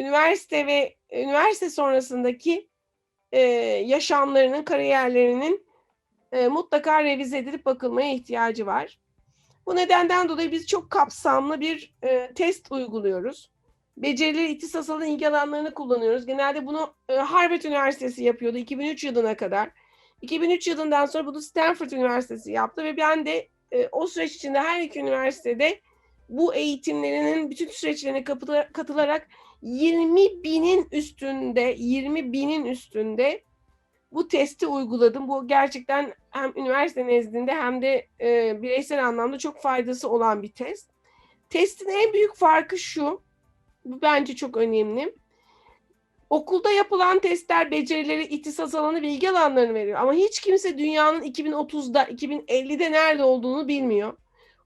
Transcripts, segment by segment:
üniversite ve üniversite sonrasındaki e, yaşamlarının, kariyerlerinin e, mutlaka revize edilip bakılmaya ihtiyacı var. Bu nedenden dolayı biz çok kapsamlı bir e, test uyguluyoruz. Becerileri ihtisas alan ilgi alanlarını kullanıyoruz. Genelde bunu e, Harvard Üniversitesi yapıyordu 2003 yılına kadar. 2003 yılından sonra bunu Stanford Üniversitesi yaptı ve ben de e, o süreç içinde her iki üniversitede bu eğitimlerinin bütün süreçlerine katılarak 20 binin üstünde 20 binin üstünde bu testi uyguladım. Bu gerçekten hem üniversite nezdinde hem de e, bireysel anlamda çok faydası olan bir test. Testin en büyük farkı şu. Bu bence çok önemli. Okulda yapılan testler becerileri, ihtisas alanı, bilgi alanlarını veriyor. Ama hiç kimse dünyanın 2030'da, 2050'de nerede olduğunu bilmiyor.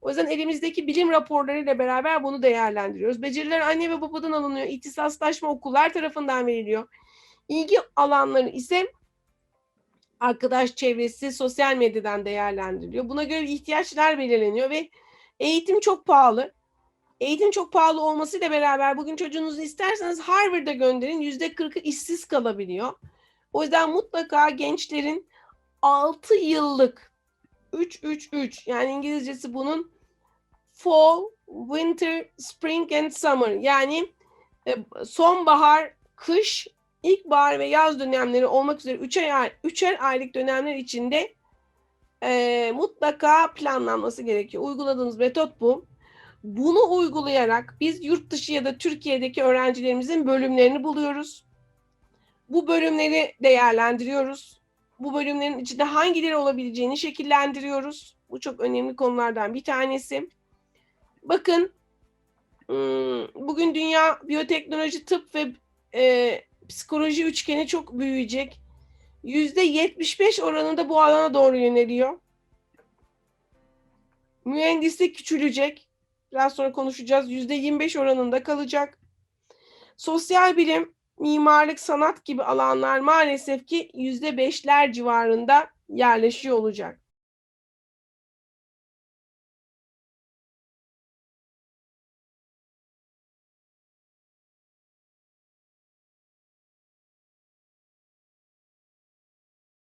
O yüzden elimizdeki bilim raporlarıyla beraber bunu değerlendiriyoruz. Beceriler anne ve babadan alınıyor. İhtisaslaşma okullar tarafından veriliyor. İlgi alanları ise arkadaş çevresi, sosyal medyadan değerlendiriliyor. Buna göre ihtiyaçlar belirleniyor ve eğitim çok pahalı. Eğitim çok pahalı olmasıyla beraber bugün çocuğunuzu isterseniz Harvard'a gönderin yüzde kırkı işsiz kalabiliyor. O yüzden mutlaka gençlerin 6 yıllık 3-3-3 yani İngilizcesi bunun fall, winter, spring and summer yani e, sonbahar, kış, ilkbahar ve yaz dönemleri olmak üzere üçer, üçer aylık dönemler içinde e, mutlaka planlanması gerekiyor. Uyguladığımız metot bu. Bunu uygulayarak biz yurt dışı ya da Türkiye'deki öğrencilerimizin bölümlerini buluyoruz. Bu bölümleri değerlendiriyoruz. Bu bölümlerin içinde hangileri olabileceğini şekillendiriyoruz. Bu çok önemli konulardan bir tanesi. Bakın bugün dünya biyoteknoloji, tıp ve e, psikoloji üçgeni çok büyüyecek. Yüzde 75 oranında bu alana doğru yöneliyor. Mühendislik küçülecek. Biraz sonra konuşacağız. Yüzde 25 oranında kalacak. Sosyal bilim, mimarlık, sanat gibi alanlar maalesef ki yüzde beşler civarında yerleşiyor olacak.